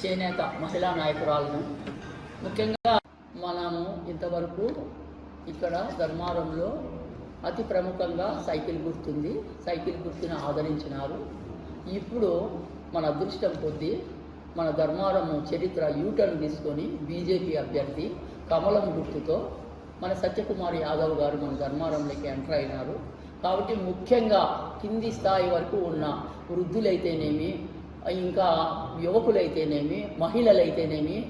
చేనేత మహిళా నాయకురాలను. ముఖ్యంగా మనము ఇంతవరకు ఇక్కడ ధర్మారంలో అతి ప్రముఖంగా సైకిల్ గుర్తుంది. సైకిల్ గుర్తుని ఆదరించినారు. ఇప్పుడు మన అదృష్టం కొద్దీ మన ధర్మారం చరిత్ర యూటర్న్ తీసుకొని బీజేపీ అభ్యర్థి కమలం గుర్తుతో మన సత్యకుమార్ యాదవ్ గారు మన ధర్మారంలోకి ఎంటర్ అయినారు. కాబట్టి ముఖ్యంగా కింది స్థాయి వరకు ఉన్న వృద్ధులైతేనేమి ఇంకా యువకులైతేనేమి మహిళలైతేనేమి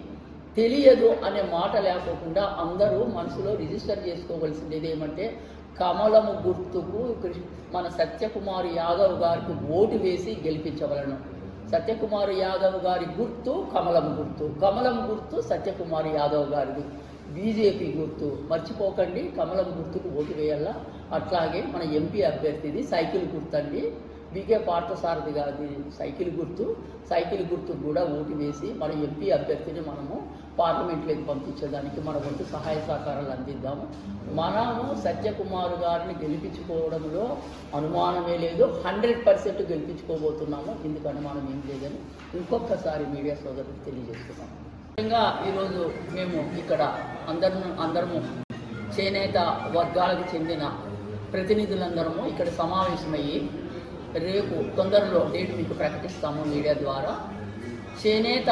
తెలియదు అనే మాట లేకోకుండా అందరూ మనసులో రిజిస్టర్ చేసుకోవలసింది ఏమంటే కమలము గుర్తుకు మన సత్యకుమార్ యాదవ్ గారికి ఓటు వేసి గెలిపించవలను. సత్యకుమార్ యాదవ్ గారి గుర్తు కమలం గుర్తు. కమలం గుర్తు సత్యకుమార్ యాదవ్ గారిది. బీజేపీ గుర్తు. మర్చిపోకండి కమలం గుర్తుకు ఓటు వేయాలా? అట్లాగే మన ఎంపీ అభ్యర్థిది సైకిల్ గుర్తండి. బీకే పార్థసారథి గారిది సైకిల్ గుర్తు సైకిల్ గుర్తుకు కూడా ఓటు వేసి మన ఎంపీ అభ్యర్థిని మనము పార్లమెంట్లోకి పంపించేదానికి మన వంతు సహాయ సహకారాలు అందిద్దాము. మనము సత్యకుమార్ గారిని గెలిపించుకోవడంలో అనుమానమే లేదు. హండ్రెడ్ పర్సెంట్ గెలిపించుకోబోతున్నాము. ఇందుకు అనుమానం ఏం లేదని ఇంకొకసారి మీడియా సోదరులకు తెలియజేస్తున్నాము. ముఖ్యంగా ఈరోజు మేము ఇక్కడ అందరం అందరము చేనేత వర్గాలకు చెందిన ప్రతినిధులందరము ఇక్కడ సమావేశమయ్యి రేపు తొందరలో డేట్ మీకు ప్రకటిస్తాము మీడియా ద్వారా. చేనేత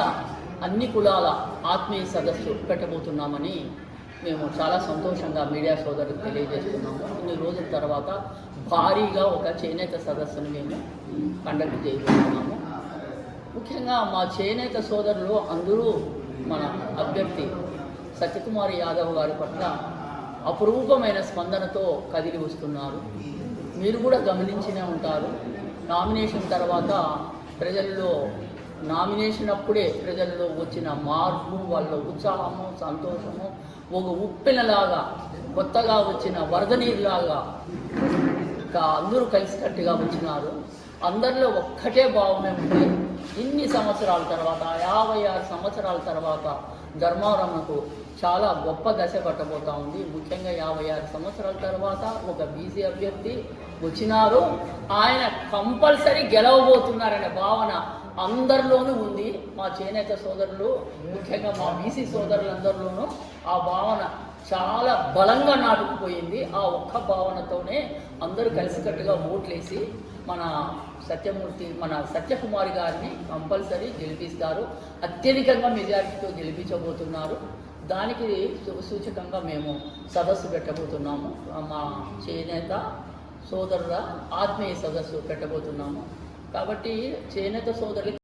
అన్ని కులాల ఆత్మీయ సదస్సు పెట్టబోతున్నామని మేము చాలా సంతోషంగా మీడియా సోదరులకు తెలియజేస్తున్నాము. ఇన్ని రోజుల తర్వాత భారీగా ఒక చేనేత సదస్సును మేము కండక్ట్ చేయబోతున్నాము. ముఖ్యంగా మా చేనేత సోదరులు అందరూ మన అభ్యర్థి సత్యకుమార్ యాదవ్ గారి పట్ల అపురూపమైన స్పందనతో కదిలి వస్తున్నారు. మీరు కూడా గమనించినే ఉంటారు. నామినేషన్ తర్వాత ప్రజల్లో నామినేషన్ అప్పుడే ప్రజల్లో వచ్చిన మార్పు వాళ్ళ ఉత్సాహము సంతోషము ఒక ఉప్పెనలాగా కొత్తగా వచ్చిన వరద నీరులాగా ఇంకా అందరూ కలిసికట్టుగా వచ్చినారు. అందరిలో ఒక్కటే భావమే ఉంది ఇన్ని సంవత్సరాల తర్వాత యాభై ఆరు సంవత్సరాల తర్వాత ధర్మవరంకు చాలా గొప్ప దశ పట్టబోతా ఉంది. ముఖ్యంగా యాభై ఆరు సంవత్సరాల తర్వాత ఒక బీసీ అభ్యర్థి వచ్చినారు. ఆయన కంపల్సరీ గెలవబోతున్నారనే భావన అందరిలోనూ ఉంది. మా చేనేత సోదరులు ముఖ్యంగా మా బీసీ సోదరులందరిలోనూ ఆ భావన చాలా బలంగా నాటుకుపోయింది. ఆ ఒక్క భావనతోనే అందరూ కలిసికట్టుగా ఓట్లేసి మన సత్యమూర్తి మన సత్యకుమారి గారిని కంపల్సరీ గెలిపిస్తారు. అత్యధికంగా మెజారిటీతో గెలిపించబోతున్నారు. దానికి సూచకంగా మేము సదస్సు పెట్టబోతున్నాము. మా చేనేత సోదరుల ఆత్మీయ సదస్సు పెట్టబోతున్నాము. కాబట్టి చేనేత సోదరులకి